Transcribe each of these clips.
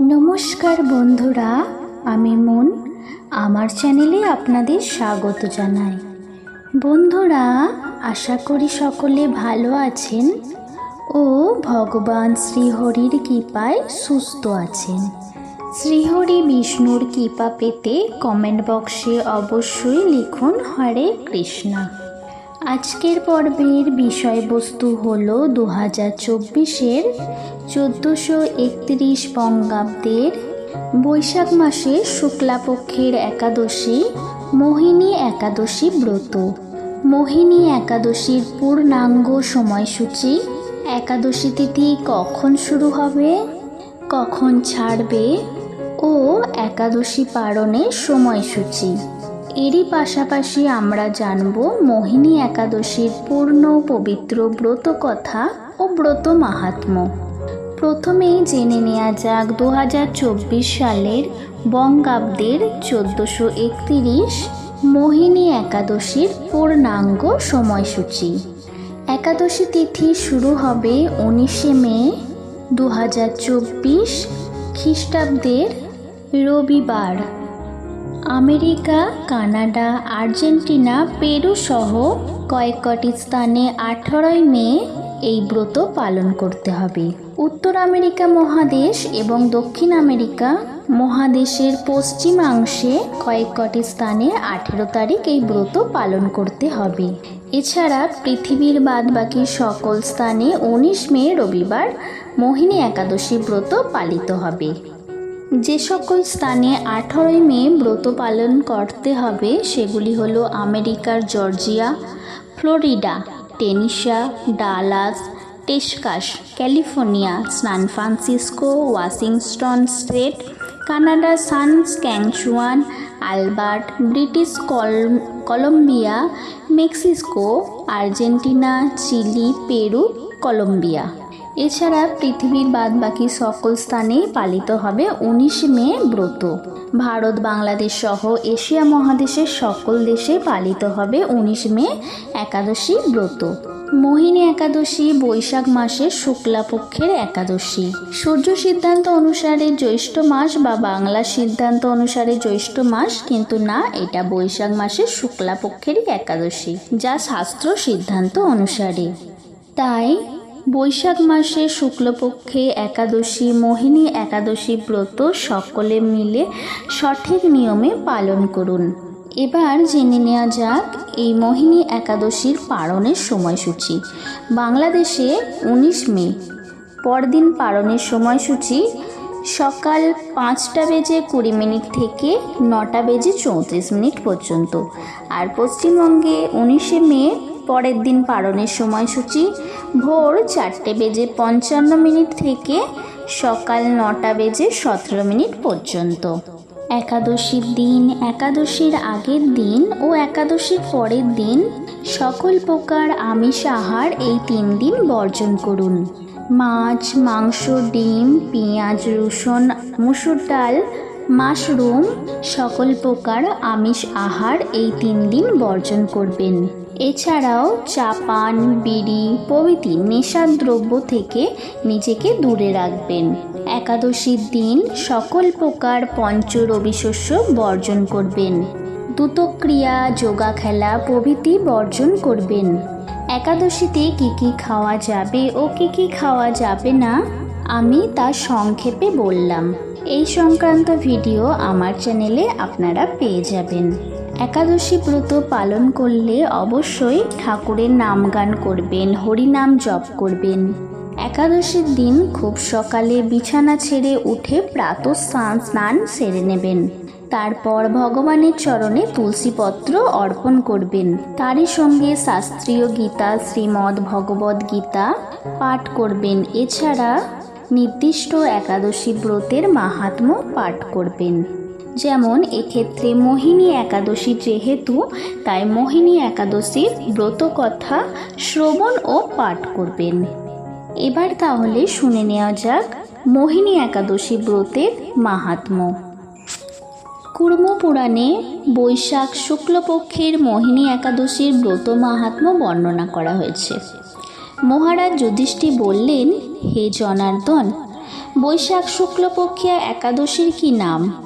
নমস্কার বন্ধুরা, আমি মন। আমার চ্যানেলে আপনাদের স্বাগত জানাই। বন্ধুরা, আশা করি সকলে ভালো আছেন ও ভগবান শ্রীহরির কৃপায় সুস্থ আছেন। শ্রীহরি বিষ্ণুর কৃপা পেতে কমেন্ট বক্সে অবশ্যই লিখুন, হরে কৃষ্ণা। আজকের পর্বের বিষয়বস্তু হল দু হাজার চব্বিশের চোদ্দোশো একত্রিশ বঙ্গাব্দের বৈশাখ মাসে শুক্লাপক্ষের একাদশী, মোহিনী একাদশী ব্রত। মোহিনী একাদশীর পূর্ণাঙ্গ সময়সূচি একাদশী তিথি কখন শুরু হবে, কখন ছাড়বে ও একাদশী পালনের সময়সূচি। এরই পাশাপাশি আমরা জানব মোহিনী একাদশীর পূর্ণ পবিত্র ব্রত কথা ও ব্রত মাহাত্ম্য। প্রথমেই জেনে নেওয়া যাক দু হাজার চব্বিশ সালের বঙ্গাব্দের চোদ্দোশো একতিরিশ মোহিনী একাদশীর পূর্ণাঙ্গ সময়সূচি। একাদশী তিথি শুরু হবে উনিশে মে দু হাজার চব্বিশ খ্রিস্টাব্দের রবিবার। আমেরিকা, কানাডা, আর্জেন্টিনা, পেরু সহ কয়েকটি স্থানে আঠারোই মে এই ব্রত পালন করতে হবে। উত্তর আমেরিকা মহাদেশ এবং দক্ষিণ আমেরিকা মহাদেশের পশ্চিমাংশে কয়েক কয়েকটি স্থানে আঠেরো তারিখ এই ব্রত পালন করতে হবে। এছাড়া পৃথিবীর বাদবাকি সকল স্থানে উনিশ মে রবিবার মোহিনী একাদশী ব্রত পালিত হবে। যে সকল স্থানে আঠারোই মে ব্রত পালন করতে হবে সেগুলি হলো আমেরিকার Georgia, Florida Tennessee, Dallas, Texas, California, San Francisco, Washington state, Canada Saskatchewan Alberta, British Col- Columbia Mexico Argentina, Chile, Peru, Colombia. এছাড়া পৃথিবীর বাদবাকি সকল স্থানেই পালিত হবে উনিশ মে ব্রত। ভারত, বাংলাদেশ সহ এশিয়া মহাদেশের সকল দেশে পালিত হবে উনিশ মে একাদশী ব্রত। মোহিনী একাদশী বৈশাখ মাসের শুক্লাপক্ষের একাদশী। সূর্য সিদ্ধান্ত অনুসারে জ্যৈষ্ঠ মাস বা বাংলা সিদ্ধান্ত অনুসারে জ্যৈষ্ঠ মাস, কিন্তু না, এটা বৈশাখ মাসের শুক্লাপক্ষেরই একাদশী, যা শাস্ত্র সিদ্ধান্ত অনুসারে। তাই বৈশাখ মাসে শুক্লপক্ষে একাদশী, মোহিনী একাদশী ব্রত সকলে মিলে সঠিক নিয়মে পালন করুন। এবার জেনে নেওয়া যাক এই মোহিনী একাদশীর পালনের সময়সূচি। বাংলাদেশে উনিশ মে। পরদিন পালনের সময়সূচি সকাল পাঁচটা বেজে কুড়ি মিনিট থেকে নটা বেজে চৌত্রিশ মিনিট পর্যন্ত। আর পশ্চিমবঙ্গে উনিশে মে পরের দিন পালনের সময়সূচি ভোর চারটে বেজে পঞ্চান্ন মিনিট থেকে সকাল নটা বেজে সতেরো মিনিট পর্যন্ত। একাদশীর দিন, একাদশীর আগের দিন ও একাদশীর পরের দিন সকল প্রকার আমিষ আহার এই তিন দিন বর্জন করুন। মাছ, মাংস, ডিম, পেঁয়াজ, রসুন, মুসুর ডাল, মাশরুম সকল প্রকার আমিষ আহার এই তিন দিন বর্জন করবেন। এছাড়াও চা পান বিড়ি প্রভৃতি নেশার দ্রব্য থেকে নিজেকে দূরে রাখবেন। একাদশীর দিন সকল প্রকার পঞ্চ রবিশস্য বর্জন করবেন। দ্রুতক্রিয়া, যোগা খেলা প্রভৃতি বর্জন করবেন। একাদশীতে কি কি খাওয়া যাবে ও কি কি খাওয়া যাবে না, আমি তা সংক্ষেপে বললাম। এই সংক্রান্ত ভিডিও আমার চ্যানেলে আপনারা পেয়ে যাবেন। একাদশী ব্রত পালন করলে অবশ্যই ঠাকুরের নাম গান করবেন, হরিনাম জপ করবেন। একাদশীর দিন খুব সকালে বিছানা ছেড়ে উঠে প্রাত স্নান স্নান সেরে নেবেন। তারপর ভগবানের চরণে তুলসীপত্র অর্পণ করবেন। তারই সঙ্গে শাস্ত্রীয় গীতা, শ্রীমদ্ ভগবদ গীতা পাঠ করবেন। এছাড়া নির্দিষ্ট একাদশী ব্রতের মাহাত্ম্য পাঠ করবেন। যেমন এক্ষেত্রে মোহিনী একাদশী যেহেতু, তাই মোহিনী একাদশীর ব্রত কথা শ্রবণ ও পাঠ করবেন। এবার তাহলে শুনে নেওয়া যাক মোহিনী একাদশী ব্রতের মাহাত্ম্য কুর্ম পুরাণে বৈশাখ শুক্লপক্ষের মোহিনী একাদশীর ব্রত মাহাত্ম্য বর্ণনা করা হয়েছে। মহারাজ যুধিষ্ঠি বললেন, হে জনার্দন, বৈশাখ শুক্লপক্ষিয়া একাদশীর কি নাম?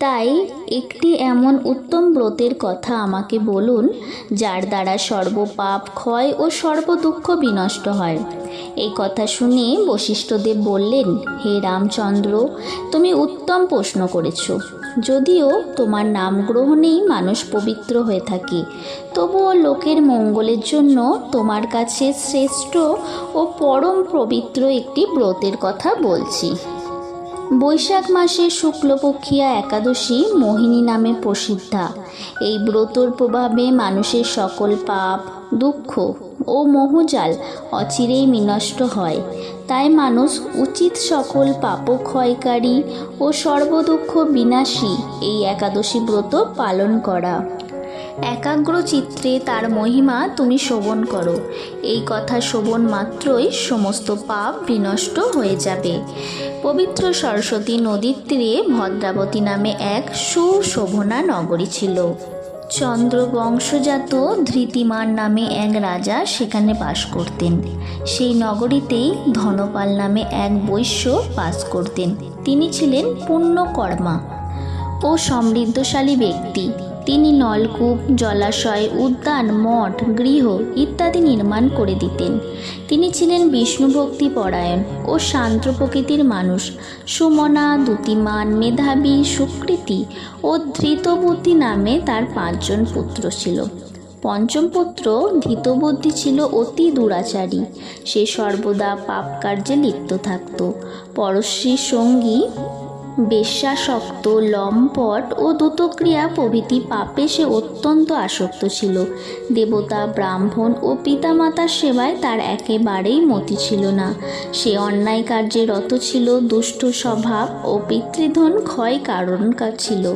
তাই একটি এমন উত্তম ব্রতের কথা আমাকে বলুন, যার দ্বারা সর্বপাপ ক্ষয় ও সর্বদুঃখ বিনষ্ট হয়। এই কথা শুনে বশিষ্ঠদেব বললেন, হে রামচন্দ্র, তুমি উত্তম প্রশ্ন করেছ। যদিও তোমার নাম গ্রহণেই মানুষ পবিত্র হয়ে থাকে, তবুও লোকের মঙ্গলের জন্য তোমার কাছে শ্রেষ্ঠ ও পরম পবিত্র একটি ব্রতের কথা বলছি। বৈশাখ মাসে শুক্লপক্ষিয়া একাদশী মোহিনী নামে প্রসিদ্ধা। এই ব্রতর প্রভাবে মানুষের সকল পাপ, দুঃখ ও মোহজাল অচিরেই বিনষ্ট হয়। তাই মানুষ উচিত সকল পাপক্ষয়কারী ও সর্বদুঃখ বিনাশী এই একাদশী ব্রত পালন করা। একাগ্র চিত্রে তার মহিমা তুমি শোভন করো। এই কথা শোভন মাত্রই সমস্ত পাপ বিনষ্ট হয়ে যাবে। পবিত্র সরস্বতী নদীর তীরে ভদ্রাবতী নামে এক সুশোভনা নগরী ছিল। চন্দ্র বংশজাত ধৃতিমান নামে এক রাজা সেখানে বাস করতেন। সেই নগরীতেই ধনপাল নামে এক বৈশ্য বাস করতেন। তিনি ছিলেন পুণ্যকর্মা ও সমৃদ্ধশালী ব্যক্তি। তিনি নলকূপ, জলাশয়, উদ্যান, মঠ, গৃহ ইত্যাদি নির্মাণ করে দিতেন। তিনি ছিলেন বিষ্ণুভক্তি পরায়ণ ও শান্ত প্রকৃতির মানুষ। সুমনা দুতিমান মেধাবী, সুকৃতি ও ধৃতবুদ্ধি নামে তার পাঁচজন পুত্র ছিল। পঞ্চম পুত্র ধৃতবুদ্ধি ছিল অতি দুরাচারী। সে সর্বদা পাপ কার্যে লিপ্ত থাকত। পরশ্রী সঙ্গী বেশ্যাসক্ত লম্পট ও দ্রুতক্রিয়া প্রভৃতি পাপে সে অত্যন্ত আসক্ত ছিল। দেবতা, ব্রাহ্মণ ও পিতামাতার সেবায় তার একেবারেই মতি ছিল না। সে অন্যায় কার্যে রত ছিল, দুষ্ট স্বভাব ও পিতৃধন ক্ষয় কারণ ছিল।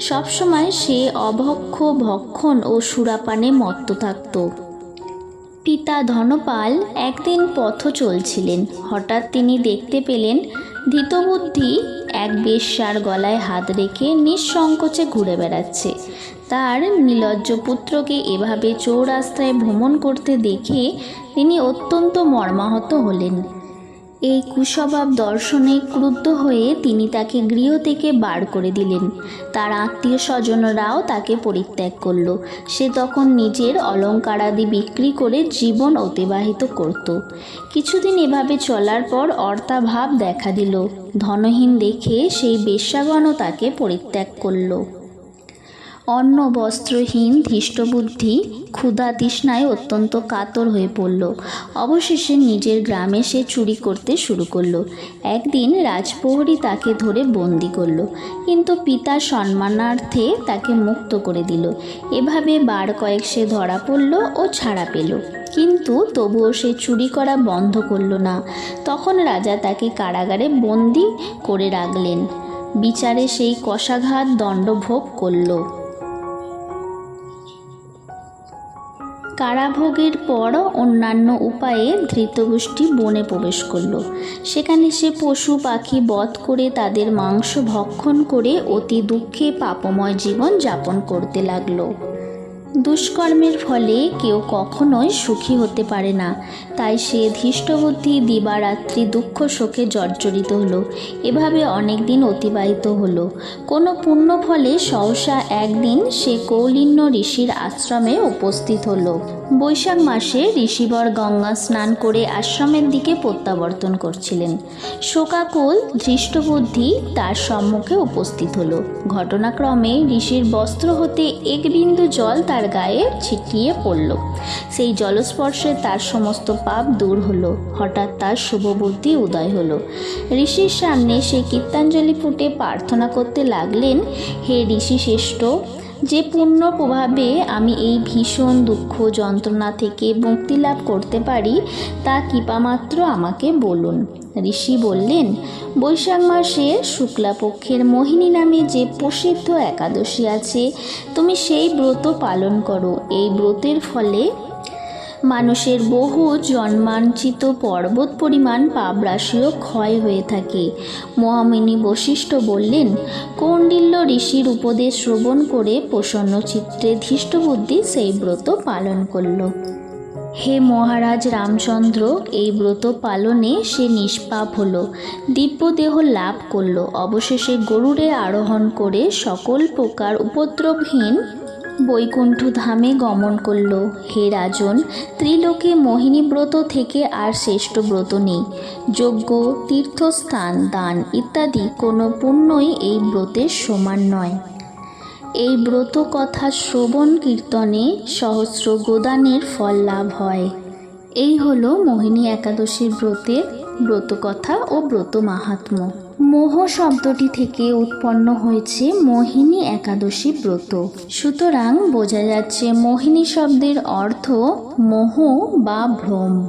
সবসময় সে অভক্ষ, ভক্ষণ ও সুরাপানে মত্ত থাকত। পিতা ধনপাল একদিন পথ চলছিলেন। হঠাৎ তিনি দেখতে পেলেন, ধৃতবুদ্ধি এক বেশ্যার গলায় হাত রেখে নিঃসংকোচে ঘুরে বেড়াচ্ছে। তার নীলজ্জ পুত্রকে এভাবে চৌরাস্তায় ভ্রমণ করতে দেখে তিনি অত্যন্ত মর্মাহত হলেন। এই কুস্বভাব দর্শনে ক্রুদ্ধ হয়ে তিনি তাকে গৃহ থেকে বার করে দিলেন। তার আত্মীয় স্বজনরাও তাকে পরিত্যাগ করল। সে তখন নিজের অলঙ্কারাদি বিক্রি করে জীবন অতিবাহিত করত। কিছুদিন এভাবে চলার পর অর্থাভাব দেখা দিল। ধনহীন দেখে সেই বেশ্যাগণও তাকে পরিত্যাগ করল। অন্ন বস্ত্রহীন ধৃষ্টবুদ্ধি, ক্ষুধা তৃষ্ণায় অত্যন্ত কাতর হয়ে পড়ল। অবশেষে নিজের গ্রামে সে চুরি করতে শুরু করল। একদিন রাজপ্রহরী তাকে ধরে বন্দি করল, কিন্তু পিতার সম্মানার্থে তাকে মুক্ত করে দিল। এভাবে বার কয়েক সে ধরা পড়ল ও ছাড়া পেল। কিন্তু তবুও সে চুরি করা বন্ধ করল না। তখন রাজা তাকে কারাগারে বন্দি করে রাখলেন। বিচারে সেই কষাঘাত দণ্ডভোগ করল। কারাভোগের পর অন্যান্য উপায়ে ধৃতগোষ্ঠী বনে প্রবেশ করল। সেখানে সে পশু পাখি বধ করে তাদের মাংস ভক্ষণ করে অতি দুঃখে পাপময় জীবন যাপন করতে লাগল। দুষ্কর্মের ফলে কেউ কখনোই সুখী হতে পারে না। তাই সে ধৃষ্টবুদ্ধি, দিবারাত্রি, দুঃখ, শোকে জর্জরিত হলো। এভাবে অনেক দিন অতিবাহিত হলো। কোনো পুণ্য ফলে সহসা একদিন সে কৌলিন্য ঋষির আশ্রমে উপস্থিত হলো। বৈশাখ মাসে ঋষিবর গঙ্গা স্নান করে আশ্রমের দিকে প্রত্যাবর্তন করছিলেন। শোকাকুল ধৃষ্টবুদ্ধি তার সম্মুখে উপস্থিত হল। ঘটনাক্রমে ঋষির বস্ত্র হতে এক বিন্দু জল তার গায়ে ছিটিয়ে পড়ল। সেই জলস্পর্শে তার সমস্ত পাপ দূর হলো। হঠাৎ তার শুভ বুদ্ধি উদয় হলো। ঋষির সামনে সে কীর্তাঞ্জলি ফুটে প্রার্থনা করতে লাগলেন, হে ঋষি শ্রেষ্ঠ যে পূর্ণ প্রভাবে আমি এই ভীষণ দুঃখ যন্ত্রণা থেকে মুক্তি লাভ করতে পারি, তা কৃপামাত্র আমাকে বলুন। ঋষি বললেন, বৈশাখ মাসে শুক্লাপক্ষের মোহিনী নামে যে প্রসিদ্ধ একাদশী আছে, তুমি সেই ব্রত পালন করো। এই ব্রতের ফলে মানুষের বহু জন্মাঞ্চিত পর্বত পরিমাণ পাবরাশিও ক্ষয় হয়ে থাকে। মহামিনী বশিষ্ঠ বললেন কৌণ্ডিল্য ঋষির উপদেশ শ্রবণ করে প্রসন্ন চিত্রে ধৃষ্টবুদ্ধি সেই ব্রত পালন করল। হে মহারাজ রামচন্দ্র, এই ব্রত পালনে সে নিষ্পাপ হলো, দিব্যদেহ লাভ করল। অবশেষে গরুড়ে আরোহণ করে সকল প্রকার উপদ্রবহীন বৈকুণ্ঠ ধামে গমন করল। হে রাজন, ত্রিলোকে মোহিনী ব্রত থেকে আর শ্রেষ্ঠ ব্রত নেই। যজ্ঞ, তীর্থস্থান, দান ইত্যাদি কোনো পুণ্যই এই ব্রতের সমান নয়। এই ব্রত কথা শ্রবণ কীর্তনে সহস্র গোদানের ফল লাভ হয়। এই হলো মোহিনী একাদশীর ব্রতের ব্রতকথা ও ব্রত মাহাত্ম্য। মোহ শব্দটি থেকে উৎপন্ন হয়েছে মোহিনী একাদশী ব্রত। সুতরাং বোঝা যাচ্ছে মোহিনী শব্দের অর্থ মোহ বা ভ্রম।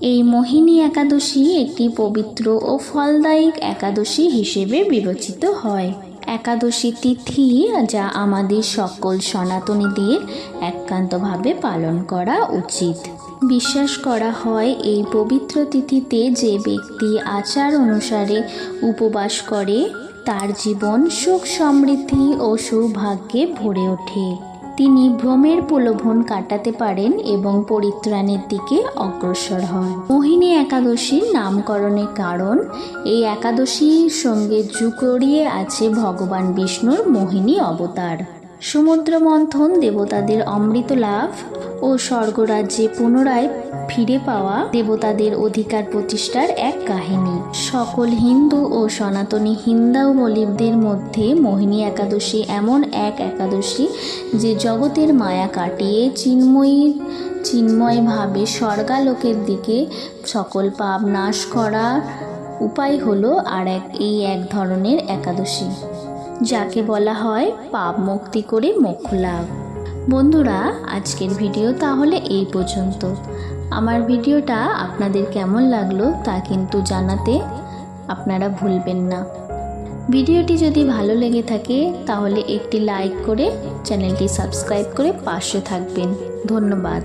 এই মোহিনী একাদশী একটি পবিত্র ও ফলদায়ক একাদশী হিসেবে বিবেচিত হয়। একাদশী তিথি যা আমাদের সকল সনাতনীদের একান্তভাবে পালন করা উচিত। বিশ্বাস করা হয়, এই পবিত্র তিথিতে যে ব্যক্তি আচার অনুসারে উপবাস করে, তার জীবন সুখ সমৃদ্ধি ও সৌভাগ্যে ভরে ওঠে। তিনি ভ্রমের প্রলোভন কাটাতে পারেন এবং পরিত্রাণের দিকে অগ্রসর হন। মোহিনী একাদশীর নামকরণের কারণ, এই একাদশীর সঙ্গে জুকড়িয়ে আছে ভগবান বিষ্ণুর মোহিনী অবতার। সমুদ্র মন্থন দেবতাদের অমৃত লাভ ও স্বর্গরাজ্যে পুনরায় ফিরে পাওয়া দেবতাদের অধিকার প্রতিষ্ঠার এক কাহিনী। সকল হিন্দু ও সনাতনী হিন্দাবলীদের মধ্যে মোহিনী একাদশী এমন এক একাদশী যে জগতের মায়া কাটিয়ে চিন্ময়ী, চিন্ময়ভাবে স্বর্গালোকের দিকে সকল পাপ নাশ করার উপায় হলো আর এক, এই এক ধরনের একাদশী। যাকে বলা হয় পাপ মুক্তি করে মোক্ষ লাভ। বন্ধুরা, আজকের ভিডিও তাহলে এই পর্যন্ত। আমার ভিডিওটা আপনাদের কেমন লাগল তা কিন্তু জানাতে আপনারা ভুলবেন না। ভিডিওটি যদি ভালো লেগে থাকে, তাহলে একটি লাইক করে চ্যানেলটি সাবস্ক্রাইব করে পাশে থাকবেন। ধন্যবাদ।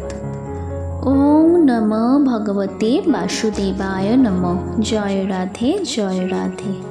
ওম নম ভগবতে বাসুদেবায় নম। জয় রাধে জয় রাধে।